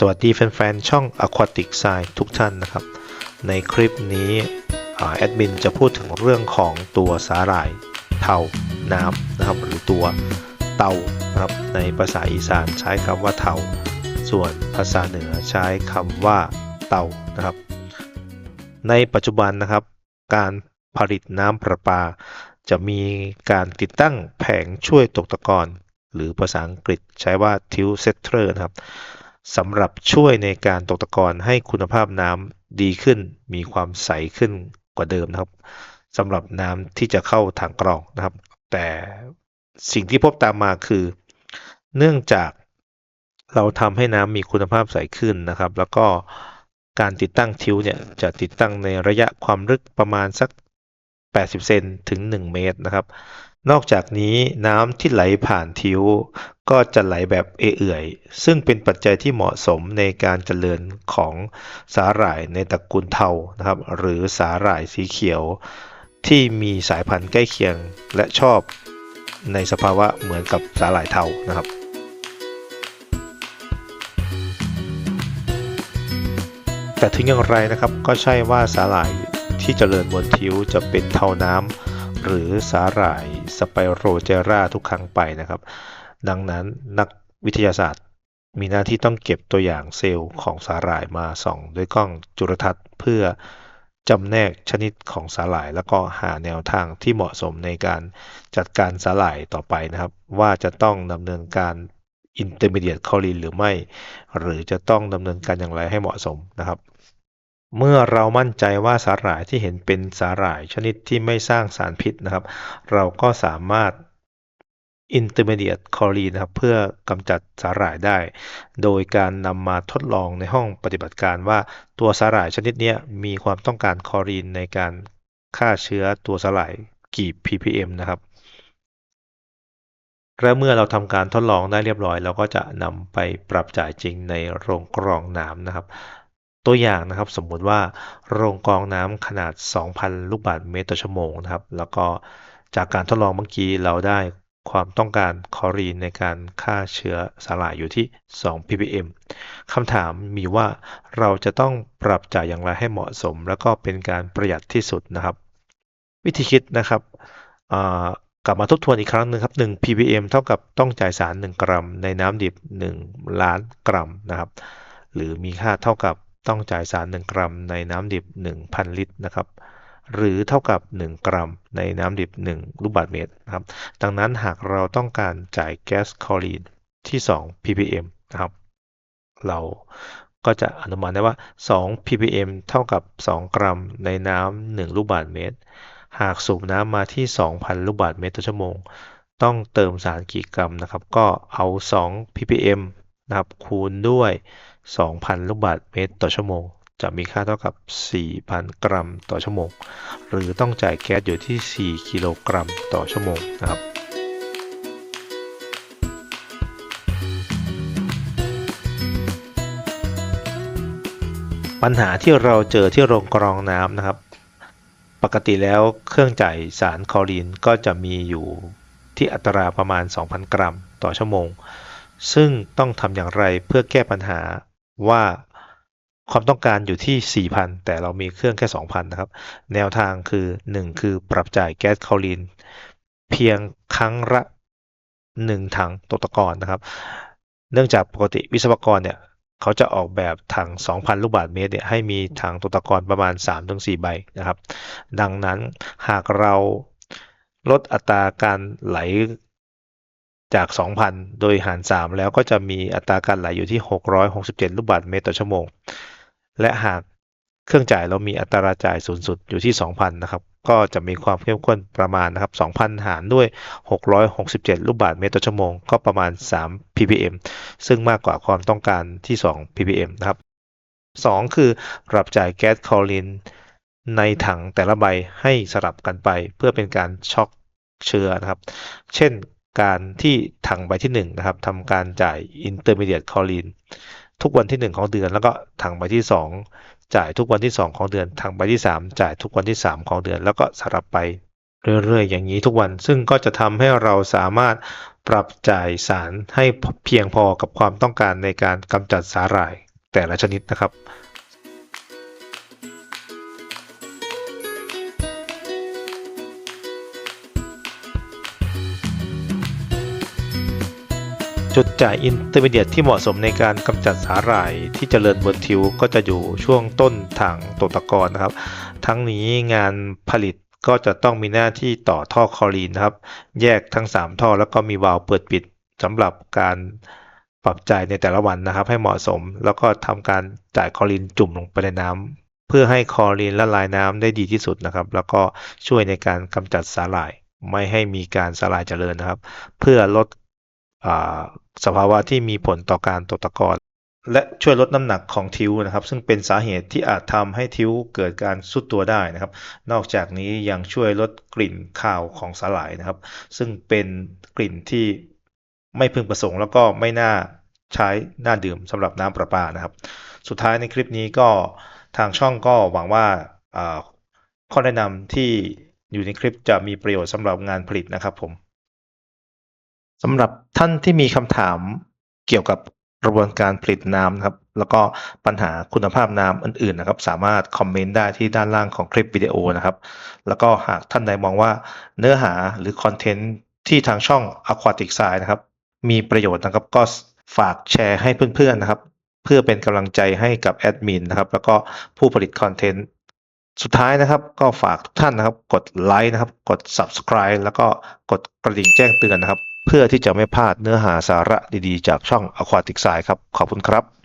สวัสดีแฟนๆ ช่อง Aquatic Science ทุกท่านนะครับ ในคลิปนี้แอดมินจะพูดถึงเรื่องของตัวสาหร่ายเทาน้ำนะครับ หรือตัวเตานะครับในภาษาอีสานใช้คำว่าเทาส่วนภาษาเหนือใช้คำว่าเตานะครับ ในปัจจุบันนะครับ การผลิตน้ำประปา จะมีการติดตั้งแผงช่วยตกตะกอนหรือภาษาอังกฤษใช้ว่า tilt setter นะครับ สำหรับช่วยในการตกตะกอนให้คุณภาพน้ำดีขึ้น มีความใสขึ้นกว่าเดิมนะครับสำหรับน้ำที่จะเข้าถังกรองนะครับ แต่สิ่งที่พบตามมาคือ เนื่องจากเราทำให้น้ำมีคุณภาพใสขึ้นนะครับ แล้วก็การติดตั้งทิวเนี่ยจะติดตั้งในระยะความลึกประมาณสัก 80 เซนถึง 1 เมตรนะครับ นอกจากนี้น้ำที่ไหลผ่านทิวก็จะไหลแบบเอื่อย ซึ่งเป็นปัจจัยที่เหมาะสมในการเจริญของสาหร่ายในตระกูลเทานะครับ หรือสาหร่ายสีเขียว ที่มีสายพันธุ์ใกล้เคียงและชอบในสภาวะเหมือนกับสาหร่ายเทานะครับแต่ถึงอย่างไรนะครับก็ใช่ว่าสาหร่ายที่เจริญบนทิวจะเป็นเทาน้ำ หรือสาหร่ายสไปโรเจราทุกครั้งไปนะครับ ดังนั้นนักวิทยาศาสตร์มีหน้าที่ต้องเก็บตัวอย่างเซลล์ของสาหร่ายมาส่องด้วยกล้องจุลทรรศน์เพื่อจำแนกชนิดของสาหร่าย แล้วก็หาแนวทางที่เหมาะสมในการจัดการสาหร่ายต่อไปนะครับ ว่าจะต้องดำเนินการ intermediate chlorine หรือไม่ หรือจะต้องดำเนินการอย่างไรให้เหมาะสมนะครับ เมื่อเรามั่นใจว่าสาหร่ายที่เห็นเป็นสาหร่ายชนิดที่ไม่สร้างสารพิษนะครับ เราก็สามารถ intermediate chlorine นะครับเพื่อกำจัดสาหร่ายได้ โดยการนำมาทดลองในห้องปฏิบัติการว่าตัวสาหร่ายชนิดนี้มีความต้องการคอรีนในการฆ่าเชื้อตัวสาหร่ายกี่ ppm นะครับและเมื่อเราทำการทดลองได้เรียบร้อย เราก็จะนำไปปรับจ่ายจริงในโรงกรองน้ำนะครับ ตัวอย่างนะครับสมมุติว่าโรงกรองน้ำขนาด 2,000 ลูกบาศก์เมตรต่อชั่วโมงนะครับ แล้วก็จากการทดลองเมื่อกี้เราได้ความต้องการคอรีนในการฆ่าเชื้อสาหร่ายอยู่ที่ 2 ppm คำถามมีว่าเราจะต้องปรับจ่ายอย่างไรให้เหมาะสม แล้วก็เป็นการประหยัดที่สุดนะครับ วิธีคิดนะครับกลับมาทบทวนอีกครั้งหนึ่งครับ 1 ppm เท่ากับต้องจ่ายสาร 1 กรัม ในน้ำดิบ 1 ล้านกรัมนะครับ หรือมีค่าเท่ากับ ต้องจ่ายสาร 1 กรัม ในน้ำดิบ 1,000 ลิตรนะครับหรือเท่ากับ 1 กรัม ในน้ำดิบ 1 ลูกบาศก์เมตรนะครับดังนั้นหากเราต้องการจ่ายแก๊สคลอรีนที่ 2 ppm นะครับเราก็จะอนุมานได้ว่า 2 ppm เท่ากับ 2 กรัม ในน้ำ1ลูกบาศก์เมตร หากสูบน้ำมาที่ 2,000 ลูกบาศก์เมตรต่อชั่วโมง ต้องเติมสารกี่กรัมนะครับ ก็เอา 2 ppm นะครับคูณด้วย 2,000 ลูกบาศก์เมตรต่อชั่วโมง จะมีค่าเท่ากับ 4,000 กรัมต่อชั่วโมง หรือต้องจ่ายแก๊สอยู่ที่ 4 กิโลกรัมต่อชั่วโมงนะครับปัญหาที่เราเจอที่โรงกรองน้ำนะครับ ปกติแล้วเครื่องจ่ายสารคลอรีนก็จะมีอยู่ที่อัตราประมาณ 2,000 กรัมต่อชั่วโมง ซึ่งต้องทำอย่างไรเพื่อแก้ปัญหาว่าความต้องการอยู่ที่ 4,000 แต่เรามีเครื่องแค่ 2,000 นะครับ แนวทางคือ 1 คือปรับจ่ายแก๊สคลอรีน เพียงครั้งละ 1 ถังตกตะกอนนะครับ เนื่องจากปกติวิศวกรเนี่ย เขาจะออกแบบถัง 2,000 ลูกบาศก์เมตรเนี่ยให้มีถังตกตะกอนประมาณ 3-4 ใบนะครับ ดังนั้นหากเราลดอัตราการไหล จาก 2,000 โดยหาร 3 แล้วก็จะมีอัตราการไหลอยู่ที่ 667 ลูกบาศก์เมตรต่อชั่วโมง และหากเครื่องจ่ายเรามีอัตราจ่ายสูงสุดอยู่ที่ 2,000 นะครับ ก็จะมีความเข้มข้นประมาณนะครับ 2,000 หารด้วย 667 ลูกบาศก์เมตรต่อชั่วโมง ก็ประมาณ 3 ppm ซึ่งมากกว่าความต้องการที่ 2 ppm นะครับ 2 คือปรับจ่ายแก๊สคอรีนในถังแต่ละใบให้สลับกันไป เพื่อเป็นการช็อกเชื้อนะครับ เช่น การที่ถังใบที่1นะครับทำการจ่าย intermediate chlorine ทุกวันที่ 1 ของเดือน แล้วก็ถังใบที่ 2 จ่ายทุกวันที่ 2 ของเดือน ถังใบที่ 3 จ่ายทุกวันที่ 3 ของเดือน แล้วก็สลับไปเรื่อยๆ อย่างนี้ทุกวัน ซึ่งก็จะทำให้เราสามารถปรับจ่ายสารให้เพียงพอกับความต้องการในการกำจัดสาหร่ายแต่ละชนิดนะครับ จุดจ่ายอินเตอร์มีเดียที่เหมาะสมในการกำจัดสาหร่ายที่เจริญบนทิวก็จะอยู่ช่วงต้นถังตกตะกอนนะครับ ทั้งนี้งานผลิตก็จะต้องมีหน้าที่ต่อท่อคอรีนนะครับ แยกทั้ง 3 ท่อแล้วก็มีวาล์วเปิดปิดสำหรับการปรับจ่ายในแต่ละวันนะครับ ให้เหมาะสม แล้วก็ทำการจ่ายคอรีนจุ่มลงไปในน้ำเพื่อให้คอรีนละลายน้ำได้ดีที่สุดนะครับ แล้วก็ช่วยในการกำจัดสาหร่าย ไม่ให้มีการสาหร่ายเจริญนะครับ เพื่อลดอ่า สภาวะที่มีผลต่อการตกตะกอนและช่วยลดน้ำหนักของทิ้วนะครับ ซึ่งเป็นสาเหตุที่อาจทำให้ทิ้วเกิดการสุดตัวได้นะครับ นอกจากนี้ยังช่วยลดกลิ่นคาวของสาหร่ายนะครับ ซึ่งเป็นกลิ่นที่ไม่พึงประสงค์แล้วก็ไม่น่าใช้น่าดื่มสำหรับน้ำประปานะครับ สุดท้ายในคลิปนี้ก็ทางช่องก็หวังว่าอ่าข้อแนะนำที่อยู่ในคลิปจะมีประโยชน์สำหรับงานผลิตนะครับผม สำหรับท่านที่มีคำถามเกี่ยวกับกระบวนการผลิตน้ำนะครับ แล้วก็ปัญหาคุณภาพน้ำอื่นๆนะครับ สามารถคอมเมนต์ได้ที่ด้านล่างของคลิปวิดีโอนะครับ แล้วก็หากท่านใดมองว่าเนื้อหาหรือคอนเทนต์ที่ทางช่อง Aquatic Science นะครับ มีประโยชน์นะครับก็ฝากแชร์ให้เพื่อนๆนะครับ เพื่อเป็นกำลังใจให้กับแอดมินนะครับ แล้วก็ผู้ผลิตคอนเทนต์สุดท้ายนะครับก็ฝากทุกท่านนะครับ กดไลค์นะครับ กด subscribe แล้วก็กดกระดิ่งแจ้งเตือนนะครับ เพื่อที่จะไม่พลาดเนื้อหาสาระดีๆ จากช่อง Aquatic Science ครับ ขอบคุณครับ